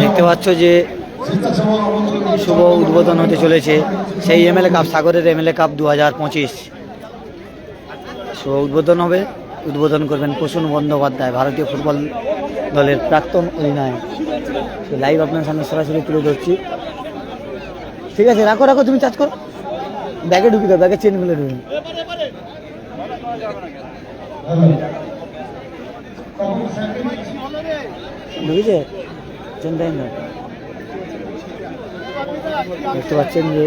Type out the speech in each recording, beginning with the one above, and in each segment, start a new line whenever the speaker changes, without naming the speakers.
দেখতে পাচ্ছ যে শুভ উদ্বোধন হতে চলেছে। সেই এমএলএ কাপ সাগরের এমএলএ কাপ দু হাজার পঁচিশ। শুভ উদ্বোধন হবে। উদ্বোধন করবেন প্রসূন বন্দ্যোপাধ্যায়, ভারতীয় ফুটবল দলের প্রাক্তন অধিনায়ক। লাইভ আপনার সামনে সরাসরি তুলে ধরছি। ঠিক আছে, রাখো রাখো, তুমি চার্জ করো। ব্যাগে ঢুকি দাও ব্যাগে চেন খুলে ঢুকি ঢুকেছে? চেন টাইম না দেখতে পাচ্ছেন যে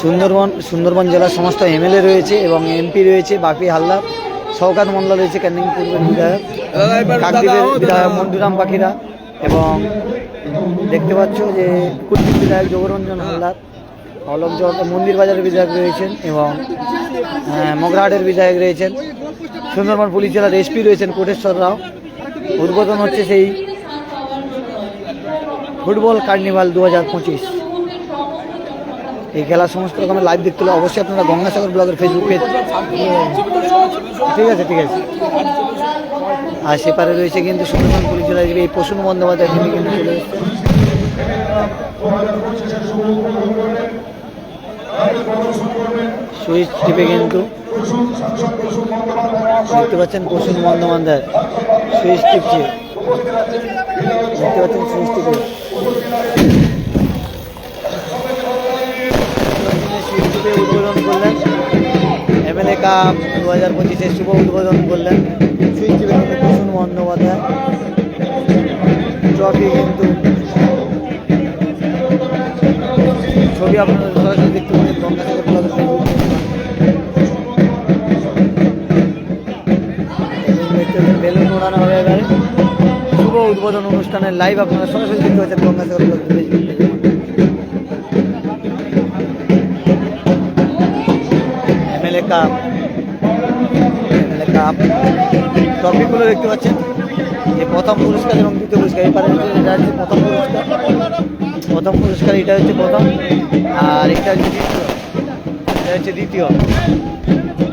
সুন্দরবন সুন্দরবন জেলার সমস্ত এমএলএ রয়েছে এবং এমপি রয়েছে বাপি হালদার, শওকাত মন্ডল রয়েছে ক্যান্ডিং পূর্বের বিধায়ক বিধায়ক মন্ডুরাম পাখিরা এবং দেখতে পাচ্ছ যে কুলদ্বীপ বিধায়ক যোগরঞ্জন হালদার অলক মন্দির বাজারের বিধায়ক রয়েছেন এবং মগরাহাটের বিধায়ক রয়েছেন। সুন্দরবন পুলিশ জেলার এসপি রয়েছেন কোটেশ্বর রাও। উদ্বোধন হচ্ছে সেই ফুটবল কার্নিভাল দু হাজার পঁচিশ। এই খেলা সমস্ত রকমের লাইভ দেখতে হলে অবশ্যই আপনারা গঙ্গাসাগর ব্লগের ফেসবুক পেজ ঠিক আছে ঠিক আছে। আর সেপারে রয়েছে কিন্তু সুন্দরবন পুলিশ জেলার এই প্রসূন বন্দ্যোপাধ্যায়, তিনি কিন্তু চলে সুইচ টিপে কিন্তু দেখতে পাচ্ছেন প্রসূন বন্দ্যোপাধ্যায় সুইচ টিপছে দেখতে পাচ্ছেন সুইচ টিপে উদ্বোধন করলেন এমএলএ কাপ দু হাজার পঁচিশে শুভ উদ্বোধন করলেন সুইচ টিপে কিন্তু প্রসূন বন্দ্যোপাধ্যায়, ট্রফি কিন্তু ছবি আপনারা সরাসরি দেখতে পাচ্ছেন গঙ্গাসাগর ব্লগের উড়ানো হবে এবারে। শুভ উদ্বোধন অনুষ্ঠানের লাইভ আপনারা সরাসরি দেখতে পাচ্ছেন Gangasagar. MLA cup MLA cup টপিকগুলো দেখতে পাচ্ছেন। যে প্রথম পুরস্কার এবং দ্বিতীয় পুরস্কার এবারে হচ্ছে এটা হচ্ছে প্রথম পুরস্কার। প্রথম পুরস্কার, এটা হচ্ছে প্রথম। আর এটা হচ্ছে দ্বিতীয়। এটা হচ্ছে দ্বিতীয়।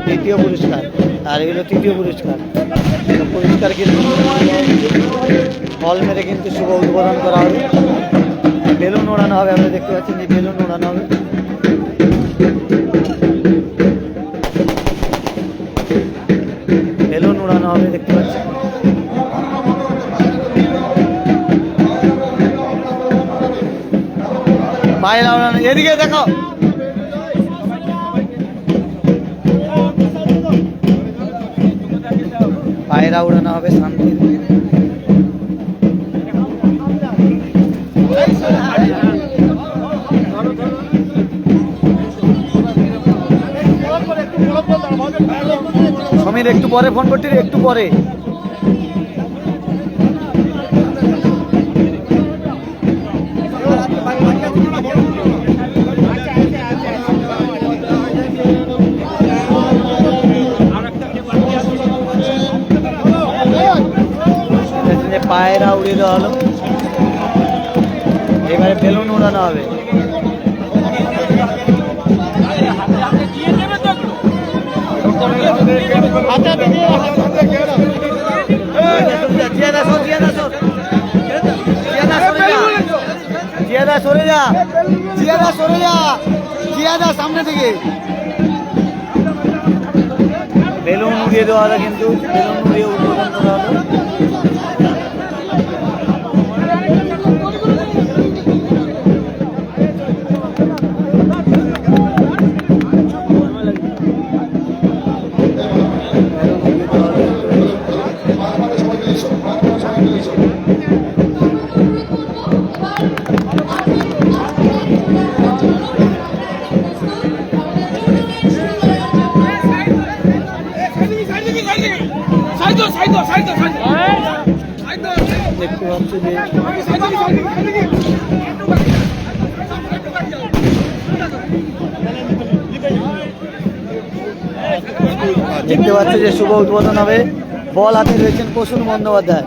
দ্বিতীয় পুরস্কার। আর এগুলো তৃতীয় পুরস্কার। তো পুরস্কার কিন্তু বল মেরে কিন্তু শুভ উদ্বোধন করা হবে। বেলুন ওড়ানো হবে, আমরা দেখতে পাচ্ছি যে বেলুন ওড়ানো হবে। বেলুন উড়ানো হবে, দেখতে পাচ্ছেন পায়রা উড়ানো এদিকে দেখো। শান্তি সমীর একটু পরে ফোন করছি একটু পরে। পায়রা উড়িয়ে দেওয়া হলো এবারে বেলুন উড়ানো হবে। জিয়াদা সর যা। জিয়াদা সরে যা। জিয়াদা সামনে থেকে। বেলুন উড়িয়ে দেওয়া হলো কিন্তু। বেলুন উড়িয়ে উদ্বোধন করা হলো পাচ্ছি যে শুভ উদ্বোধন হবে, বল হাতে রয়েছেন প্রসূন বন্দ্যোপাধ্যায়।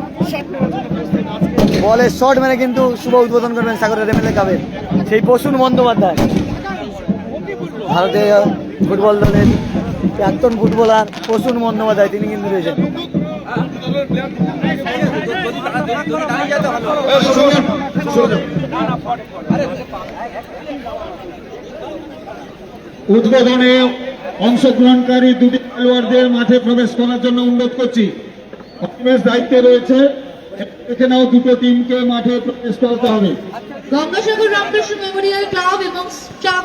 বলের শট মেরে কিন্তু শুভ উদ্বোধন করবেন সাগরের এমএলএ কাপের সেই প্রসূন বন্দ্যোপাধ্যায়। ভারতীয় ফুটবল দলের প্রাক্তন ফুটবলার প্রসূন বন্দ্যোপাধ্যায় তিনি কিন্তু রয়েছেন।
উদ্বোধনে অংশগ্রহণকারী দুটি খেলোয়াড়দের মাঠে প্রবেশ করার জন্য অনুরোধ করছি। অনিমেষ দায়িত্বে রয়েছে। এখানেও দুটো টিমকে মাঠে প্রবেশ করতে হবে।
গঙ্গাসাগর রামকৃষ্ণ মেমোরিয়াল ক্লাব এবং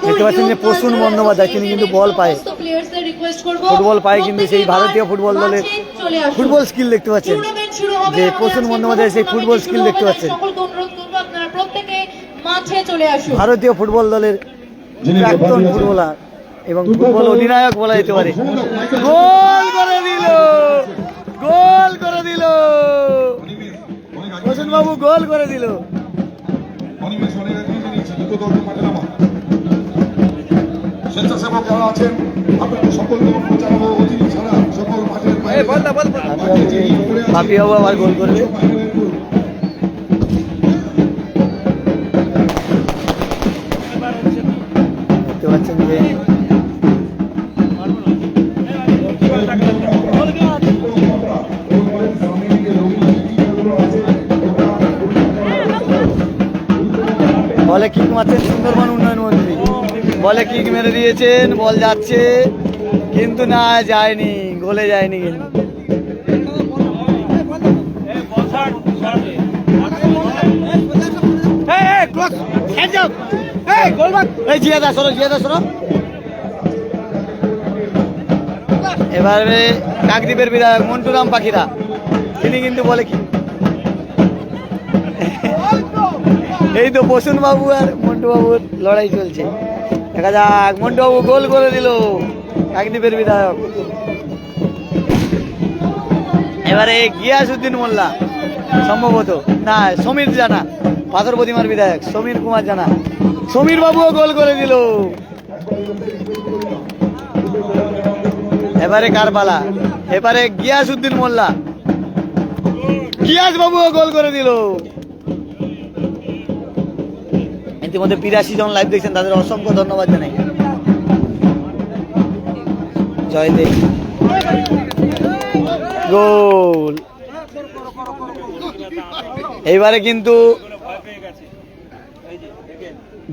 দেখতে পাচ্ছেন যে প্রসূন বন্দ্যোপাধ্যায়, তিনি কিন্তু বল পায়।
প্লেয়ার্সদের রিকোয়েস্ট করব।
ফুটবল পায় কিন্তু সেই ভারতীয় ফুটবল দলের ফুটবল স্কিল দেখতে পাচ্ছেন। যে প্রসূন বন্দ্যোপাধ্যায় সেই ফুটবল স্কিল দেখতে পাচ্ছেন।
সকলকে অনুরোধ করব আপনারা প্রত্যেকে মাঠে চলে আসুন।
ভারতীয় ফুটবল দলের প্রাক্তন ফুটবলার এবং ফুটবল অধিনায়ক বলা যেতে পারে। গোল করে দিল। গোল করে দিল। প্রসূন বাবু গোল করে দিল।
স্বেচ্ছাসেবক যারা আছেন আপনাদের সকলকে অনুরোধ জানাব অতিথি ছাড়া সকল মাঠের
বাপি বাবু আবার গোল করবে দেখতে পাচ্ছেন যে বলে কিক মারছেন সুন্দরবন উন্নয়ন মন্ত্রী। বলে কিক মেরে দিয়েছেন? বল যাচ্ছে। কিন্তু না, যায়নি। গোলে যায়নি কিন্তু। এবারে কাকদ্বীপের বিধায়ক মন্টুরাম পাখিরা, তিনি কিন্তু বলে কি? এই তো বসুন বাবু আর মন্টু বাবুর লড়াই চলছে। দেখা যাক, মন্টু বাবু গোল করে দিল কাকদ্বীপের বিধায়ক। এবারে গিয়াসুদ্দিন মোল্লা, সম্ভবত, না, সমীর জানা, পাথর প্রতিমার বিধায়ক, সমীর কুমার জানা। সমীর বাবুও গোল করে দিল। এবারে কার পালা এবারে গিয়াসুদ্দিন মোল্লা। গিয়াস বাবুও গোল করে দিল। ইতিমধ্যে বিরাশি জন লাইভ দেখছেন, তাদের অসংখ্য ধন্যবাদ জানাই। জয় দেব। গোল। এইবারে কিন্তু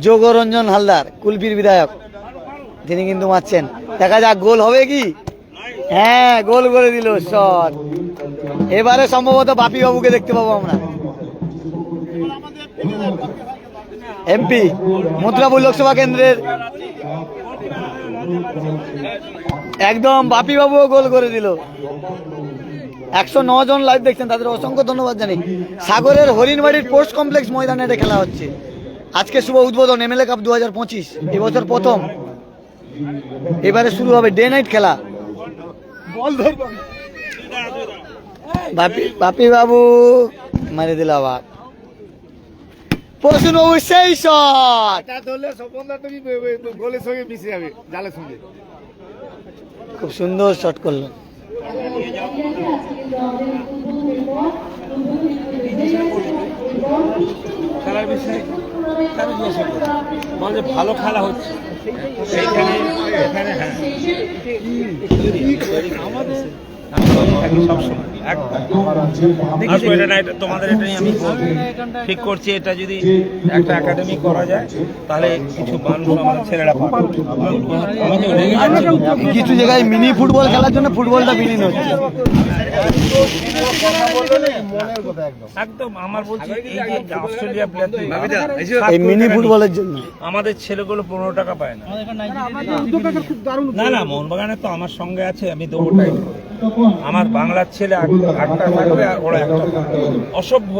যোগরঞ্জন হালদার কুলপির বিধায়ক, তিনি কিন্তু মারছেন। দেখা যাক, গোল হবে কি? হ্যাঁ গোল করে দিল শট। এবারে সম্ভবত বাপি বাবুকে দেখতে পাবো আমরা। এমপি মথুরাপুর লোকসভা কেন্দ্রের একদম বাপি বাবুও গোল করে দিল। একশো ন জন লাইভ দেখছেন তাদের অসংখ্য ধন্যবাদ জানি। সাগরের হরিণবাড়ির পোস্ট কমপ্লেক্স ময়দানে এটা খেলা হচ্ছে। আজকে শুভ উদ্বোধন এমএলএ কাপ দু হাজার পঁচিশ এবছর প্রথম। এবারে শুরু হবে ডে নাইট খেলা। বাপি বাপি বাবু মারি দিল আবার। প্রসূন বাবু সেই শট খুব সুন্দর শট করল।
খেলার বিষয়ে কেন জিজ্ঞাসা করো? বল যে ভালো খেলা হচ্ছে। এখানে হ্যাঁ। তোমাদের এটাই আমি ঠিক করছি, এটা যদি একটা একাডেমি করা যায়, তাহলে কিছু মানুষ আমাদের ছেলেরা।
কিছু জায়গায় মিনি ফুটবল খেলার জন্য ফুটবলটা বিলীন হচ্ছে
একদম আমার বলছি এই যে অস্ট্রেলিয়া প্লেয়ার
এই মিনি ফুটবলের জন্য।
আমাদের ছেলেগুলো পনেরো টাকা পায় না। না না মোহনবাগানে তো আমার সঙ্গে আছে আমি দেবো টাইম আমার বাংলার ছেলে আট- আটটা থাকবে আর ওরা একটা অসভ্য।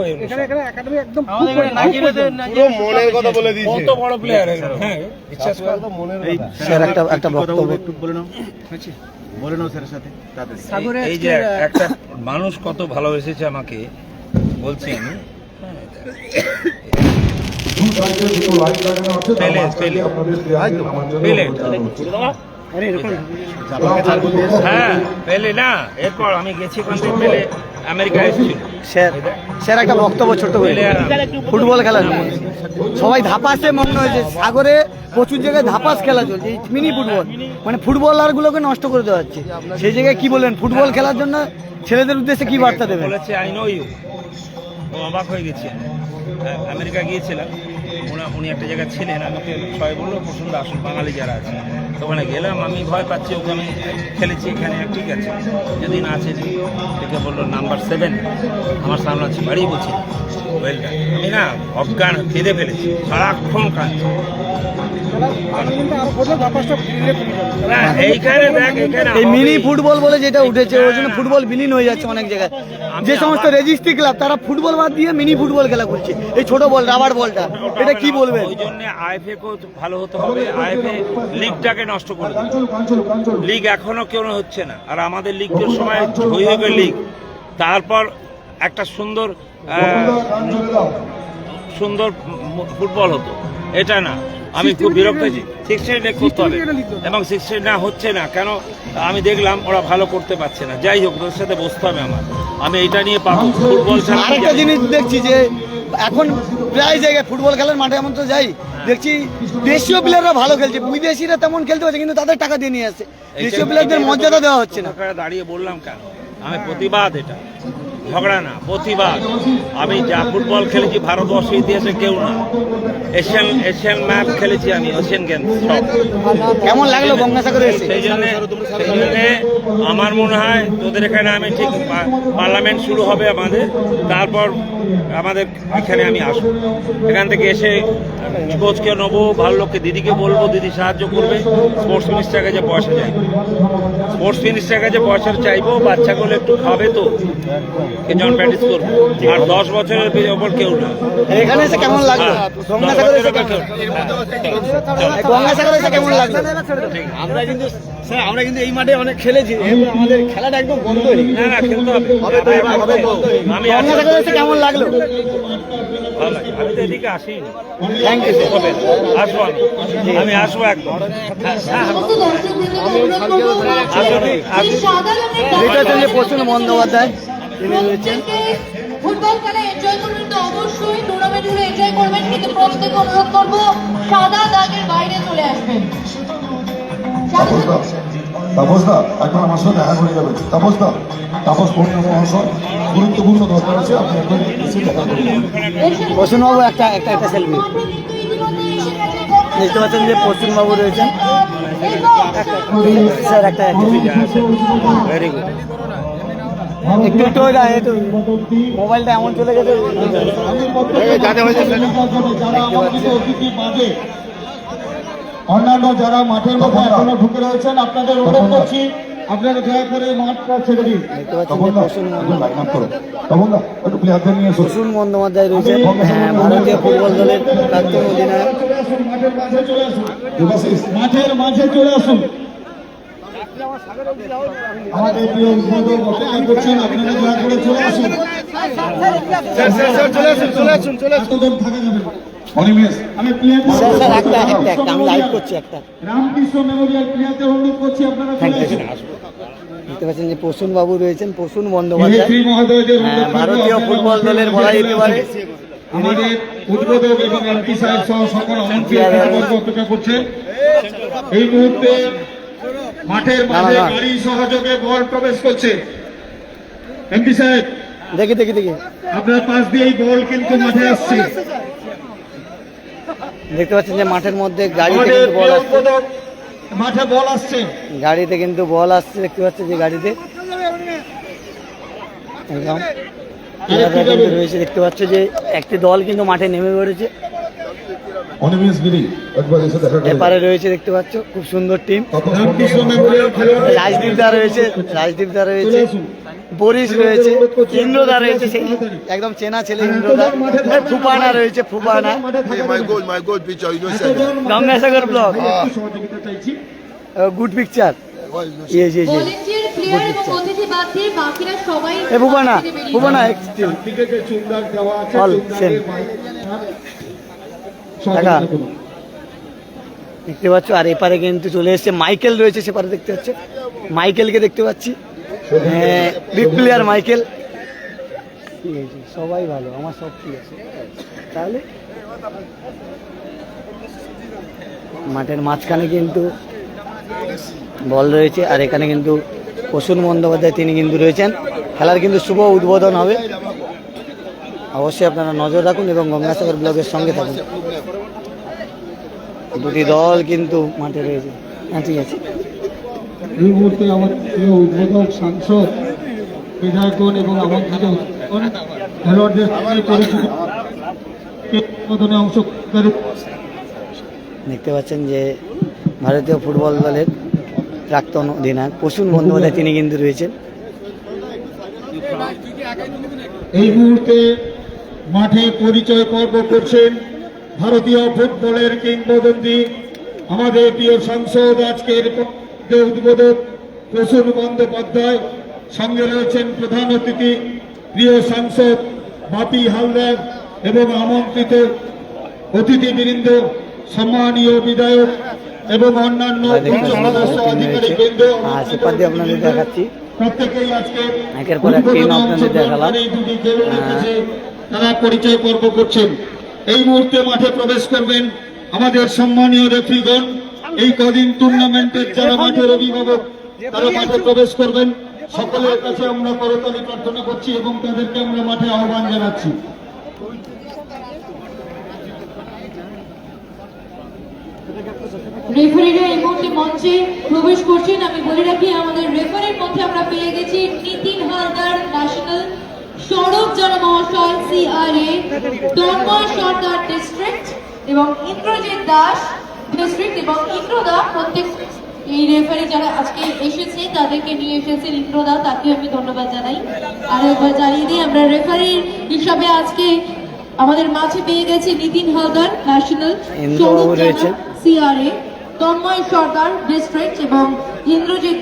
কত বড় প্লেয়ার হ্যাঁ বিশ্বাস কর।
স্যার একটা একটা বক্তব্য
এই- এই যে একটা মানুষ কত ভালো এসেছে আমাকে বলছি আমি। পেলে। হ্যাঁ পেলে না এরপর আমি গেছি ওখান থেকে পেলে আমেরিকা এসেছিল।
স্যার স্যার একটা বক্তব্য করে ফুটবল খেলার। সবাই ধাপাসে মগ্ন হয়েছে। সাগরে প্রচুর জায়গায় ধাপাস খেলা চলছে মিনি ফুটবল। মানে ফুটবলারগুলোকে নষ্ট করে দেওয়া হচ্ছে। সেই জায়গায় কি বলেন ফুটবল খেলার জন্য ছেলেদের উদ্দেশ্যে কি বার্তা দেবেন?
বলেছে আই নো ইউ অবাক হয়ে গেছে। আমেরিকা গিয়েছিলাম। ওনা উনি একটা জায়গায় ছিলেন। আমাকে সবাই বলল প্রচণ্ড আসুন, বাঙালি যারা আছে ওখানে গেলাম, আমি ভয় পাচ্ছি, ওকে আমি খেলেছি এখানে ঠিক আছে। যদি না আছে, দেখে বলল, নাম্বার সেভেন, আমার সামনে আছে বাড়ি বলছি। ওয়েলটা আমি না, অজ্ঞান খেঁদে ফেলেছি। সারাক্ষণ কাঁদছি। এইখানে দেখ এখানে
এই মিনি ফুটবল বলে যেটা উঠেছে ওই জন্য ফুটবল বিলীন হয়ে যাচ্ছে অনেক জায়গায়। যে সমস্ত রেজিস্ট্রি ক্লাব তারা ফুটবল বাদ দিয়ে মিনি ফুটবল খেলা করছে। এই ছোট বল রাবার বলটা। এটা কি বলবেন
ওই জন্য আইএফএ কেও ভালো হতে হবে। আইএফএ লিগটাকে নষ্ট করে লিগ এখনও হচ্ছে না। আর আমাদের লিগের সময় হবে লিগ তারপর একটা সুন্দর সুন্দর ফুটবল হতো। এটা না। আমি খুব বিরক্ত হয়েছি। সিক্স সিক্সটি করতে হবে। এবং সিক্স সিক্সটি না হচ্ছে না কেন? আমি দেখলাম ওরা ভালো করতে পারছে না। যাই হোক ওদের সাথে বসতে হবে আমার। আমি এটা নিয়ে পাবো ফুটবল
আরেকটা জিনিস দেখছি যে এখন প্রায় জায়গায় ফুটবল খেলার মাঠে এমন তো যাই। দেখছি দেশীয় প্লেয়াররা ভালো খেলছে বিদেশিরা তেমন খেলতে পারছে কিন্তু তাদের টাকা দিয়ে নিয়ে আসছে দেশীয় প্লেয়ারদের মর্যাদা দেওয়া হচ্ছে না।
দাঁড়িয়ে বললাম কেন? আমি প্রতিবাদ এটা। ঝগড়া না প্রতিবাদ। আমি যা ফুটবল খেলেছি ভারতবর্ষের ইতিহাসে কেউ না। এশিয়ান এশিয়ান ম্যাচ খেলেছি আমি এশিয়ান গেমস সব।
কেমন লাগল গঙ্গাসাগরে
সেই জন্য সেই জন্যে আমার মনে হয় তোদের এখানে আমি ঠিক পার্লামেন্ট শুরু হবে আমাদের তারপর আমাদের এখানে আমি আসব। এখান থেকে এসে কোচকে নেব ভালো লোককে দিদিকে বলব দিদি সাহায্য করবে। স্পোর্টস মিনিস্টারের কাছে পয়সা চাইব। স্পোর্টস মিনিস্টারের কাছে পয়সা চাইব বাচ্চাগুলো একটু খাবে তো। কে যখন প্র্যাকটিস করব? আর দশ বছরের ওপর কেউ না।
এখানে এসে কেমন লাগল?
হ্যাঁ,
এসে কেমন? গঙ্গাসাগরে এসে কেমন লাগল? আমরা কিন্তু স্যার আমরা কিন্তু এই মাঠে অনেক খেলেছি। আমাদের খেলাটা একদম বন্ধ হয়ে
না না খেলতে হবে। আমি।
গঙ্গাসাগরে এসে কেমন লাগল?
আমি তো এদিকে আসি
থ্যাংক ইউ
হবে। আসব আমি। আসব একদম। হ্যাঁ, হ্যাঁ,
প্রসন্ন বন্দ্যোপাধ্যায়। তিনি রয়েছেন
ফুটবল খেলা এনজয় করবেন তো অবশ্যই টুর্নামেন্টগুলো এনজয় করবেন কিন্তু প্রত্যেকে অনুরোধ করব সাদা দাগের বাইরে চলে আসবেন সাথে
তাপস দা
সাথে
তাপস দা একবার আমার সঙ্গে দেখা করে যাবেন তাপস তাপস পূর্ণ মহাশয় গুরুত্বপূর্ণ দরকার আছে আপনি একবার এসে দেখা করুন
প্রসন্নবাবু একটা একটা একটা সেলফি দেখতে পাচ্ছেন যে প্রসন্নবাবু রয়েছেন স্যার একটা
ভেরি গুড
একটু একটু ওই মোবাইলটা এমন চলে গেছে
যারা আমাদের অতিথি বাদে অন্যান্য যারা মাঠের মধ্যে এখনও ঢুকে রয়েছেন আপনাদের অনুরোধ করছি আপনারা দয়া করে মাঠটা ছেড়ে দিন।
প্রসূন বন্দ্যোপাধ্যায় রয়েছেন হ্যাঁ ভারতীয় ফুটবল দলের প্রাক্তন অধিনায়ক।
মাঠের মাঝে চলে আসুন। মাঠের মাঝে চলে আসুন। আমাদের প্রিয় উদ্বোধক অপেক্ষা করছেন আপনারা দয়া করে চলে আসুন।
প্রসূন বাবু রয়েছেন প্রসূন বন্দ্যোপাধ্যায়। হ্যাঁ, ভারতীয় ফুটবল দলের বলা যেতে পারে।
আমাদের উদ্বোধক এবং এমপি সাহেব সহ সকল আমন্ত্রিত অপেক্ষা করছেন এই মুহূর্তে মাঠের মাঝে। গাড়ি সহযোগে বল প্রবেশ করছে। এমপি সাহেব
দেখি দেখি দেখি।
আপনার পাশ দিয়ে এই বল কিন্তু মাঠে আসছে।
দেখতে পাচ্ছেন যে মাঠের মধ্যে গাড়িতে কিন্তু বল আসছে।
মাঠে বল আসছে।
গাড়িতে কিন্তু বল আসছে দেখতে পাচ্ছেন যে গাড়িতে। রয়েছে দেখতে পাচ্ছ যে একটি দল কিন্তু মাঠে নেমে পড়েছে।
অনিমেষ গিরি একবার এসে দেখা
এপারে রয়েছে দেখতে পাচ্ছ খুব সুন্দর টিম। রাজদীপ দা রয়েছে রাজদীপ দা রয়েছে। বরিশ রয়েছে ইন্দ্রদা রয়েছে সেই একদম চেনা ছেলে ইন্দ্রদা। ফুপানা রয়েছে ফুপানা গঙ্গাসাগর ব্লক। Good picture? ইয়ে
ভলেন্টিয়ার প্লেয়ার এবং অতিথি বাদ দিয়ে বাকিরা সবাই
এ ফুপানা ফুপানা দেখতে পাচ্ছ আর এপারে কিন্তু চলে এসেছে মাইকেল রয়েছে সেপারে দেখতে পাচ্ছ। মাইকেলকে দেখতে পাচ্ছি। Big player Michael. ঠিক আছে সবাই ভালো আমার সব ঠিক আছে। তাহলে মাঠের মাঝখানে কিন্তু বল রয়েছে আর এখানে কিন্তু প্রসূন বন্দ্যোপাধ্যায় তিনি কিন্তু রয়েছেন। খেলার কিন্তু শুভ উদ্বোধন হবে। অবশ্যই আপনারা নজর রাখুন এবং গঙ্গাসাগর ব্লগের সঙ্গে থাকুন। দুটি দল কিন্তু মাঠে রয়েছে। হ্যাঁ ঠিক আছে।
এই মুহূর্তে আমার প্রিয় উদ্বোধক সাংসদ বিধায়কগণ এবং আমন্ত্রিত খেলোয়াড়দের উদ্বোধনে অংশগ্রহণকারী?
দেখতে পাচ্ছেন যে ভারতীয় ফুটবল দলের প্রাক্তন অধিনায়ক প্রসূন বন্দ্যোপাধ্যায় তিনি কিন্তু রয়েছেন।
এই মুহূর্তে মাঠে পরিচয় পর্ব করছেন ভারতীয় ফুটবলের কিংবদন্তি আমাদের প্রিয় সাংসদ আজকের উদ্বোধক প্রসূন বন্দ্যোপাধ্যায় সঙ্গে রয়েছেন প্রধান অতিথি প্রিয় সাংসদ বাপি হালদার এবং আমন্ত্রিত অতিথিবৃন্দ সম্মানীয় বিধায়ক এবং অন্যান্য
আপনাদের দেখাচ্ছি।
প্রত্যেকেই আজকে
একের পর এক আপনাদের দেখালাম।
তারা পরিচয় পর্ব করছেন। এই মুহূর্তে মাঠে প্রবেশ করবেন আমাদের সম্মানীয় রেফ্রিগণ। এই কদিন টুর্নামেন্টের যারা মাঠের অভিভাবক, তারা মাঠে প্রবেশ করবেন। সকলের কাছে আমরা করতালি প্রার্থনা করছি এবং তাদেরকে আমরা মাঠে আহ্বান জানাচ্ছি।
রেফারিরা এই মুহূর্তে মঞ্চে প্রবেশ করছেন। আমি বলে রাখি, আমাদের রেফারির মধ্যে আমরা পেয়ে গেছি জানা মহাশয় সিআরএ তন্ময় সর্দার ডিস্ট্রিক্ট এবং ইন্দ্রজিৎ দাস ডিস্ট্রিক্ট এবং ইন্দ্রদা প্রত্যেক এই রেফারি যারা আজকে এসেছে তাদেরকে নিয়ে এসেছেন ইন্দ্রদা তাকে আমি ধন্যবাদ জানাই আর একবার জানিয়ে দিই আমরা রেফারির হিসাবে আজকে আমাদের মাঝে পেয়ে গেছে Nitin Haldar national. CRA Tanmoy Sardar district এবং ইন্দ্রজিৎ